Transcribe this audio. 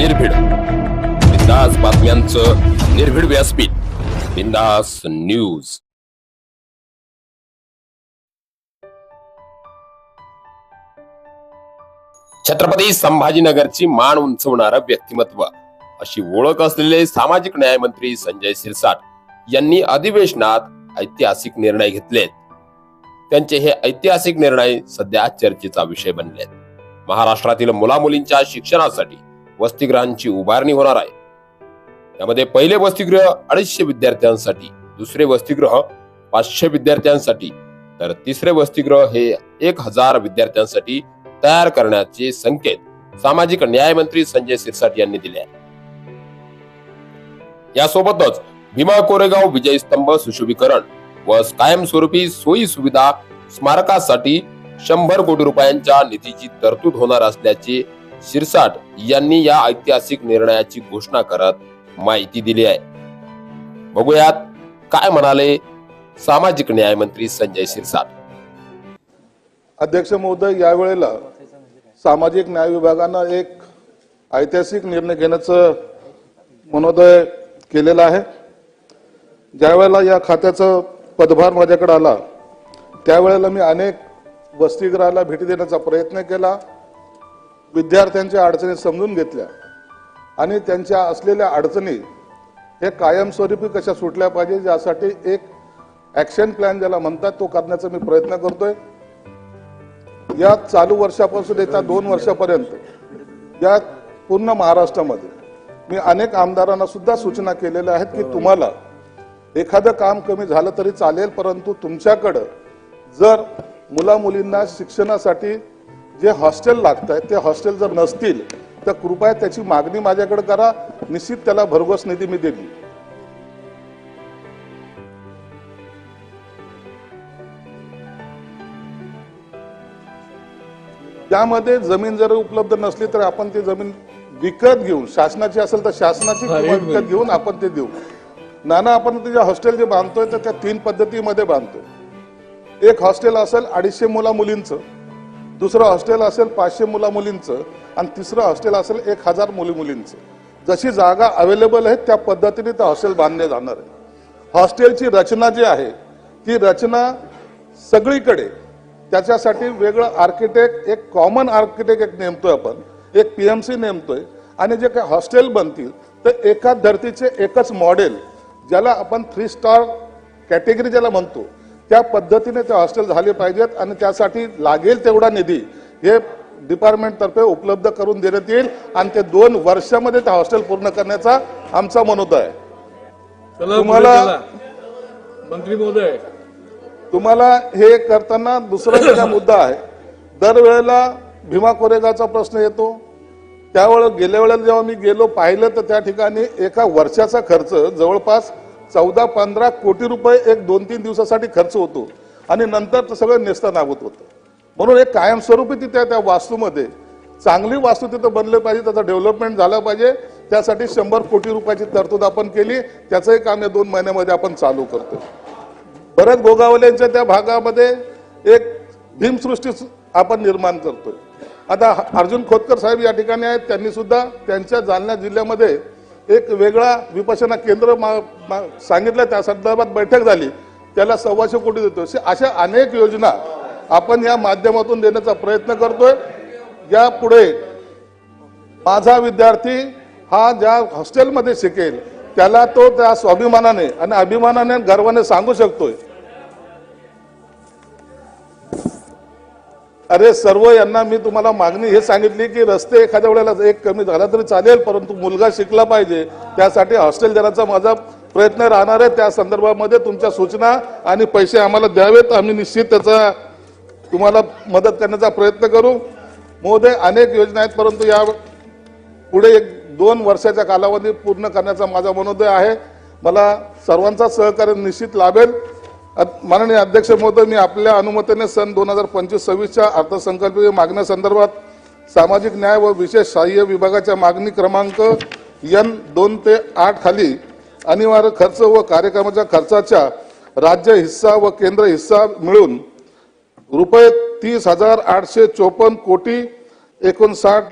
निर्भीड. बिंदास बातम्यांचं निर्भीड व्यासपीठ. बिंदास न्यूज. छत्रपती संभाजीनगरची मान उंचवणारं व्यक्तिमत्व. अशी ओळख असलेले सामाजिक न्याय मंत्री संजय सिरसाट यांनी अधिवेशनात ऐतिहासिक निर्णय घेतलेत. त्यांचे हे ऐतिहासिक निर्णय सध्या चर्चेचा विषय बनलेत. महाराष्ट्रातील मुलामुलींच्या शिक्षणासाठी वसतिगृहांची उभारणी होणार आहे. यामध्ये पहिले वसतिगृह अडीचशे विद्यार्थ्यांसाठी दुसरे वसतिगृह पाचशे विद्यार्थ्यांसाठी तर तिसरे वसतिगृह हे एक हजार विद्यार्थ्यांसाठी तयार करण्याचे संकेत सामाजिक न्याय मंत्री संजय सिरसाट यांनी दिले यासोबतच भीमा कोरेगाव विजय स्तंभ सुशोभीकरण व कायमस्वरूपी सोयी सुविधा स्मारकासाठी शंभर कोटी रुपयांच्या निधीची तरतूद होणार असल्याचे शिरसाट यांनी या ऐतिहासिक निर्णयाची घोषणा करत माहिती दिली आहे. बघूयात काय म्हणाले सामाजिक न्याय मंत्री संजय शिरसाट. अध्यक्ष महोदय यावेळेला सामाजिक न्याय विभागानं एक ऐतिहासिक निर्णय घेण्याचं मनोदय केलेला आहे. ज्यावेळेला या खात्याचा पदभार माझ्याकडे आला त्यावेळेला मी अनेक वसतिगृहाला भेटी देण्याचा प्रयत्न केला. विद्यार्थ्यांच्या अडचणी समजून घेतल्या आणि त्यांच्या असलेल्या अडचणी हे कायमस्वरूपी कशा सुटल्या पाहिजे यासाठी एक ॲक्शन प्लॅन ज्याला म्हणतात तो करण्याचा मी प्रयत्न करतोय. या चालू वर्षापासून येत्या दोन वर्षापर्यंत या पूर्ण महाराष्ट्रामध्ये मी अनेक आमदारांना सुद्धा सूचना केलेल्या आहेत की तुम्हाला एखादं काम कमी झालं तरी चालेल परंतु तुमच्याकडं जर मुला मुलींना शिक्षणासाठी जे हॉस्टेल लागत आहे ते हॉस्टेल जर नसतील तर कृपया त्याची मागणी माझ्याकडे करा. निश्चित त्याला भरघोस निधी मी देईल त्यामध्ये जमीन जर उपलब्ध नसली तर आपण ती जमीन विकत घेऊन शासनाची असेल तर शासनाची किंवा विकत घेऊन आपण ते देऊ. नाना आपण त्याच्या हॉस्टेल जे बांधतोय तर त्या तीन पद्धतीमध्ये बांधतोय. एक हॉस्टेल असेल अडीचशे मुला मुलींचं दुसरं हॉस्टेल असेल पाचशे मुला मुलींचं आणि तिसरं हॉस्टेल असेल एक हजार मुली मुलींचं जशी जागा अवेलेबल आहे त्या पद्धतीने ते हॉस्टेल बांधले जाणार आहे. हॉस्टेलची रचना जी आहे ती रचना सगळीकडे. त्याच्यासाठी वेगळं आर्किटेक्ट एक कॉमन आर्किटेक्ट एक नेमतोय आपण. एक पी एम सी नेमतोय. आणि जे काही हॉस्टेल बनतील तर एका धर्तीचे एकच मॉडेल ज्याला आपण थ्री स्टार कॅटेगरी ज्याला म्हणतो त्या पद्धतीने ते हॉस्टेल झाले पाहिजेत आणि त्यासाठी लागेल तेवढा निधी हे डिपार्टमेंट तर्फे उपलब्ध करून देण्यात येईल आणि ते दोन वर्षामध्ये ते हॉस्टेल पूर्ण करण्याचा आमचा मनोदय आहे. तुम्हाला-. मंत्री महोदय. तुम्हाला हे करताना दुसरा मुद्दा आहे. दरवेळेला भीमा कोरेगावचा प्रश्न येतो. त्यावेळेस गेल्या वेळेला जेव्हा मी गेलो पाहिलं तर त्या ठिकाणी एका वर्षाचा खर्च जवळपास चौदा पंधरा कोटी रुपये एक दोन तीन दिवसासाठी खर्च होतो. आणि नंतर ते सगळं नेस्तनाबूत होतं. म्हणून एक कायमस्वरूपी तिथे त्या वास्तूमध्ये चांगली वास्तू तिथं बनली पाहिजे त्याचं डेव्हलपमेंट झालं पाहिजे त्यासाठी शंभर कोटी रुपयाची तरतूद आपण केली त्याचंही काम या दोन महिन्यामध्ये आपण चालू करतो परत गोगावलेंच्या त्या भागामध्ये एक भीमसृष्टी आपण निर्माण करतोय. आता अर्जुन खोतकर साहेब या ठिकाणी आहेत त्यांनी सुद्धा त्यांच्या जालना जिल्ह्यामध्ये एक वेगळा विपशना केंद्र मा- सांगितलं त्या संदर्भात बैठक झाली. त्याला सव्वाशे कोटी देतो अशा- अशा अनेक योजना आपण या माध्यमातून देण्याचा प्रयत्न करतोय. या पुढे माझा विद्यार्थी हा ज्या हॉस्टेलमध्ये शिकेल त्याला तो त्या स्वाभिमानाने आणि अभिमानाने आणि गर्वाने सांगू शकतोय. अरे सर्व यांना मी तुम्हाला मागणी हे सांगितली की रस्ते एखाद्या वेळेला एक कमी झाला तरी चालेल परंतु मुलगा शिकला पाहिजे. त्यासाठी हॉस्टेल देण्याचा माझा प्रयत्न राहणार आहे. त्या संदर्भामध्ये तुमच्या सूचना आणि पैसे आम्हाला द्यावेत. आम्ही निश्चित त्याचा तुम्हाला मदत करण्याचा प्रयत्न करू. महोदय अनेक योजना आहेत परंतु या पुढे एक दोन वर्षाच्या कालावधी पूर्ण करण्याचा माझा मनोदय आहे. मला सर्वांचा सहकार्य निश्चित लाभेल. माननीय अध्यक्ष महोदय मी आपल्या अनुमतीने सन दोन हजार पंचवीस सव्वीसच्या अर्थसंकल्पीय मागण्यासंदर्भात सामाजिक न्याय व विशेष सहाय्य विभागाच्या मागणी क्रमांक एन दोन ते आठ खाली अनिवार्य खर्च व कार्यक्रमाच्या खर्चाच्या राज्य हिस्सा व केंद्र हिस्सा मिळून रुपये तीस हजार आठशे चोपन्न कोटी एकोणसाठ